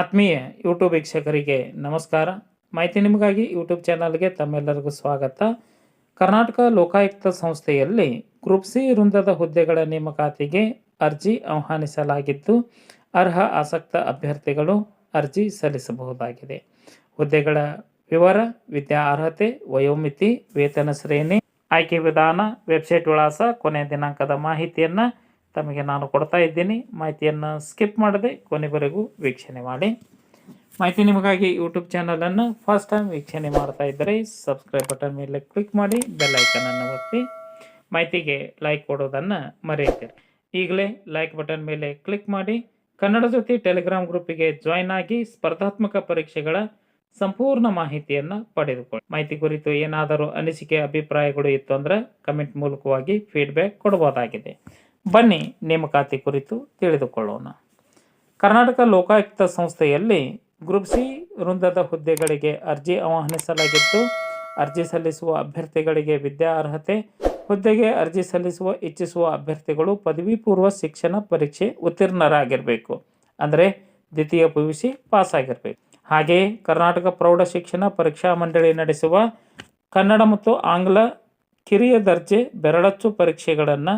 ಆತ್ಮೀಯ ಯೂಟ್ಯೂಬ್ ವೀಕ್ಷಕರಿಗೆ ನಮಸ್ಕಾರ. ಮಾಹಿತಿ ನಿಮಗಾಗಿ ಯೂಟ್ಯೂಬ್ ಚಾನಲ್ಗೆ ತಮ್ಮೆಲ್ಲರಿಗೂ ಸ್ವಾಗತ. ಕರ್ನಾಟಕ ಲೋಕಾಯುಕ್ತ ಸಂಸ್ಥೆಯಲ್ಲಿ ಗ್ರೂಪ್ ಸಿ ವೃಂದದ ಹುದ್ದೆಗಳ ನೇಮಕಾತಿಗೆ ಅರ್ಜಿ ಆಹ್ವಾನಿಸಲಾಗಿದ್ದು, ಅರ್ಹ ಆಸಕ್ತ ಅಭ್ಯರ್ಥಿಗಳು ಅರ್ಜಿ ಸಲ್ಲಿಸಬಹುದಾಗಿದೆ. ಹುದ್ದೆಗಳ ವಿವರ, ವಿದ್ಯಾ ಅರ್ಹತೆ, ವಯೋಮಿತಿ, ವೇತನ ಶ್ರೇಣಿ, ಆಯ್ಕೆ ವಿಧಾನ, ವೆಬ್ಸೈಟ್ ವಿಳಾಸ ಕೊನೆಯ ದಿನಾಂಕದ ಮಾಹಿತಿಯನ್ನು ತಮಗೆ ನಾನು ಕೊಡ್ತಾ ಇದ್ದೀನಿ. ಮಾಹಿತಿಯನ್ನು ಸ್ಕಿಪ್ ಮಾಡದೆ ಕೊನೆವರೆಗೂ ವೀಕ್ಷಣೆ ಮಾಡಿ. ಮಾಹಿತಿ ನಿಮಗಾಗಿ ಯೂಟ್ಯೂಬ್ ಚಾನಲನ್ನು ಫಸ್ಟ್ ಟೈಮ್ ವೀಕ್ಷಣೆ ಮಾಡ್ತಾ ಇದ್ದರೆ ಸಬ್ಸ್ಕ್ರೈಬ್ ಬಟನ್ ಮೇಲೆ ಕ್ಲಿಕ್ ಮಾಡಿ ಬೆಲ್ಲೈಕನನ್ನು ಒತ್ತಿ. ಮಾಹಿತಿಗೆ ಲೈಕ್ ಕೊಡೋದನ್ನು ಮರೆಯುತ್ತೀರಿ ಈಗಲೇ ಲೈಕ್ ಬಟನ್ ಮೇಲೆ ಕ್ಲಿಕ್ ಮಾಡಿ. ಕನ್ನಡ ಜೊತೆ ಟೆಲಿಗ್ರಾಮ್ ಗ್ರೂಪಿಗೆ ಜಾಯ್ನ್ ಆಗಿ ಸ್ಪರ್ಧಾತ್ಮಕ ಪರೀಕ್ಷೆಗಳ ಸಂಪೂರ್ಣ ಮಾಹಿತಿಯನ್ನು ಪಡೆದುಕೊಳ್ಳಿ. ಮಾಹಿತಿ ಕುರಿತು ಏನಾದರೂ ಅನಿಸಿಕೆ, ಅಭಿಪ್ರಾಯಗಳು ಇತ್ತು ಅಂದರೆ ಕಮೆಂಟ್ ಮೂಲಕವಾಗಿ ಫೀಡ್ಬ್ಯಾಕ್ ಕೊಡಬಹುದಾಗಿದೆ ಬನ್ನಿ ನೇಮಕಾತಿ ಕುರಿತು ತಿಳಿದುಕೊಳ್ಳೋಣ. ಕರ್ನಾಟಕ ಲೋಕಾಯುಕ್ತ ಸಂಸ್ಥೆಯಲ್ಲಿ ಗ್ರೂಪ್ ಸಿ ವೃಂದದ ಹುದ್ದೆಗಳಿಗೆ ಅರ್ಜಿ ಆಹ್ವಾನಿಸಲಾಗಿದ್ದು ಅರ್ಜಿ ಸಲ್ಲಿಸುವ ಅಭ್ಯರ್ಥಿಗಳಿಗೆ ವಿದ್ಯಾ ಅರ್ಹತೆ, ಹುದ್ದೆಗೆ ಅರ್ಜಿ ಸಲ್ಲಿಸುವ ಇಚ್ಛಿಸುವ ಅಭ್ಯರ್ಥಿಗಳು ಪದವಿ ಪೂರ್ವ ಶಿಕ್ಷಣ ಪರೀಕ್ಷೆ ಉತ್ತೀರ್ಣರಾಗಿರಬೇಕು. ಅಂದರೆ ದ್ವಿತೀಯ ಪಿ ಯು ಸಿ ಪಾಸ್ ಆಗಿರಬೇಕು ಹಾಗೆಯೇ ಕರ್ನಾಟಕ ಪ್ರೌಢ ಶಿಕ್ಷಣ ಪರೀಕ್ಷಾ ಮಂಡಳಿ ನಡೆಸುವ ಕನ್ನಡ ಮತ್ತು ಆಂಗ್ಲ ಕಿರಿಯ ದರ್ಜೆ ಬೆರಳಚ್ಚು ಪರೀಕ್ಷೆಗಳನ್ನು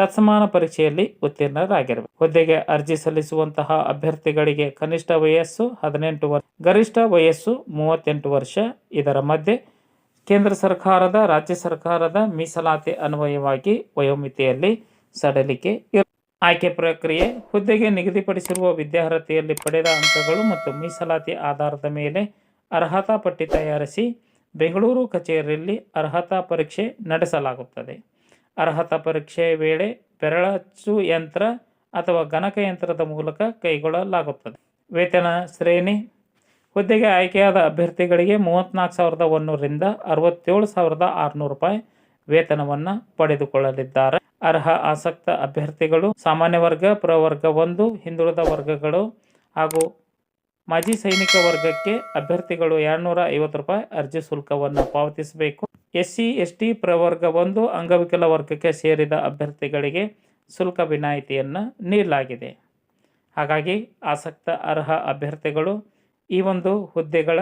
ತತ್ಸಮಾನ ಪರೀಕ್ಷೆಯಲ್ಲಿ ಉತ್ತೀರ್ಣರಾಗಿರಬೇಕು. ಹುದ್ದೆಗೆ ಅರ್ಜಿ ಸಲ್ಲಿಸುವಂತಹ ಅಭ್ಯರ್ಥಿಗಳಿಗೆ ಕನಿಷ್ಠ ವಯಸ್ಸು ಹದಿನೆಂಟು ವರ್ಷ ಗರಿಷ್ಠ ವಯಸ್ಸು ಮೂವತ್ತೆಂಟು ವರ್ಷ. ಇದರ ಮಧ್ಯೆ ಕೇಂದ್ರ ಸರ್ಕಾರದ, ರಾಜ್ಯ ಸರ್ಕಾರದ ಮೀಸಲಾತಿ ಅನ್ವಯವಾಗಿ ವಯೋಮಿತಿಯಲ್ಲಿ ಸಡಲಿಕೆ ಆಯ್ಕೆ ಪ್ರಕ್ರಿಯೆ, ಹುದ್ದೆಗೆ ನಿಗದಿಪಡಿಸಿರುವ ವಿದ್ಯಾರ್ಹತೆಯಲ್ಲಿ ಪಡೆದ ಅಂಕಗಳು ಮತ್ತು ಮೀಸಲಾತಿ ಆಧಾರದ ಮೇಲೆ ಅರ್ಹತಾ ಪಟ್ಟಿ ತಯಾರಿಸಿ ಬೆಂಗಳೂರು ಕಚೇರಿಯಲ್ಲಿ ಅರ್ಹತಾ ಪರೀಕ್ಷೆ ನಡೆಸಲಾಗುತ್ತದೆ. ಅರ್ಹತಾ ಪರೀಕ್ಷೆಯ ವೇಳೆ ಬೆರಳಚ್ಚು ಯಂತ್ರ ಅಥವಾ ಗಣಕಯಂತ್ರದ ಮೂಲಕ ಕೈಗೊಳ್ಳಲಾಗುತ್ತದೆ. ವೇತನ ಶ್ರೇಣಿ. ಹುದ್ದೆಗೆ ಆಯ್ಕೆಯಾದ ಅಭ್ಯರ್ಥಿಗಳಿಗೆ ಮೂವತ್ತ್ನಾಲ್ಕು ಸಾವಿರದ ಒಂದೂರರಿಂದ ಅರವತ್ತೇಳು ಸಾವಿರದ ಆರುನೂರು ರೂಪಾಯಿ ವೇತನವನ್ನು ಪಡೆದುಕೊಳ್ಳಲಿದ್ದಾರೆ. ಅರ್ಹ ಆಸಕ್ತ ಅಭ್ಯರ್ಥಿಗಳು, ಸಾಮಾನ್ಯ ವರ್ಗ ಪ್ರವರ್ಗ ಒಂದು, ಹಿಂದುಳಿದ ವರ್ಗಗಳು ಹಾಗೂ ಮಾಜಿ ಸೈನಿಕ ವರ್ಗಕ್ಕೆ ಅಭ್ಯರ್ಥಿಗಳು ಎರಡುನೂರ ಐವತ್ತು ರೂಪಾಯಿ ಅರ್ಜಿ ಶುಲ್ಕವನ್ನು ಪಾವತಿಸಬೇಕು. ಎಸ್ ಸಿ ಎಸ್ ಟಿ ಪ್ರವರ್ಗ ಒಂದು ಅಂಗವಿಕಲ ವರ್ಗಕ್ಕೆ ಸೇರಿದ ಅಭ್ಯರ್ಥಿಗಳಿಗೆ ಶುಲ್ಕ ವಿನಾಯಿತಿಯನ್ನು ನೀಡಲಾಗಿದೆ. ಹಾಗಾಗಿ ಆಸಕ್ತ ಅರ್ಹ ಅಭ್ಯರ್ಥಿಗಳು ಈ ಒಂದು ಹುದ್ದೆಗಳ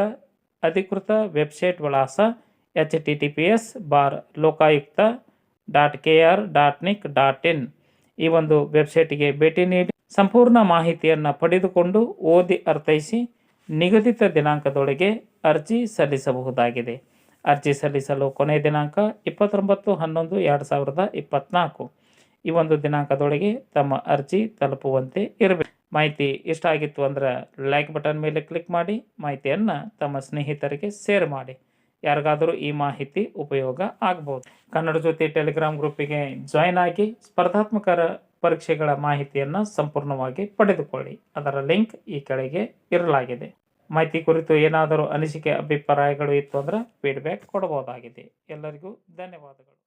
ಅಧಿಕೃತ ವೆಬ್ಸೈಟ್ ವಿಳಾಸ H T T P S bar Lokayukta dot K R dot nic dot in ಈ ಒಂದು ವೆಬ್ಸೈಟ್ಗೆ ಭೇಟಿ ನೀಡಿ ಸಂಪೂರ್ಣ ಮಾಹಿತಿಯನ್ನು ಪಡೆದುಕೊಂಡು ಓದಿ ಅರ್ಥೈಸಿ ನಿಗದಿತ ದಿನಾಂಕದೊಳಗೆ ಅರ್ಜಿ ಸಲ್ಲಿಸಬಹುದಾಗಿದೆ. ಅರ್ಜಿ ಸಲ್ಲಿಸಲು ಕೊನೆಯ ದಿನಾಂಕ ಇಪ್ಪತ್ತೊಂಬತ್ತು, ಹನ್ನೊಂದು, ಎರಡು ಸಾವಿರದ ಇಪ್ಪತ್ತ್ನಾಲ್ಕು ಈ ಒಂದು ದಿನಾಂಕದೊಳಗೆ ತಮ್ಮ ಅರ್ಜಿ ತಲುಪುವಂತೆ ಇರಬೇಕು. ಮಾಹಿತಿ ಇಷ್ಟ ಆಗಿತ್ತು ಅಂದ್ರೆ ಲೈಕ್ ಬಟನ್ ಮೇಲೆ ಕ್ಲಿಕ್ ಮಾಡಿ, ಮಾಹಿತಿಯನ್ನು ತಮ್ಮ ಸ್ನೇಹಿತರಿಗೆ ಶೇರ್ ಮಾಡಿ. ಯಾರಿಗಾದರೂ ಈ ಮಾಹಿತಿ ಉಪಯೋಗ ಆಗ್ಬೋದು ಕನ್ನಡ ಜ್ಯೋತಿ ಟೆಲಿಗ್ರಾಮ್ ಗ್ರೂಪಿಗೆ ಜಾಯ್ನ್ ಆಗಿ ಸ್ಪರ್ಧಾತ್ಮಕ ಪರೀಕ್ಷೆಗಳ ಮಾಹಿತಿಯನ್ನು ಸಂಪೂರ್ಣವಾಗಿ ಪಡೆದುಕೊಳ್ಳಿ. ಅದರ ಲಿಂಕ್ ಈ ಕೆಳಗೆ ಇರಲಾಗಿದೆ. ಮಾಹಿತಿ ಕುರಿತು ಏನಾದರೂ ಅನಿಸಿಕೆ ಅಭಿಪ್ರಾಯಗಳು ಇತ್ತು ಅಂದರೆ ಫೀಡ್ಬ್ಯಾಕ್ ಕೊಡಬಹುದಾಗಿದೆ ಎಲ್ಲರಿಗೂ ಧನ್ಯವಾದಗಳು.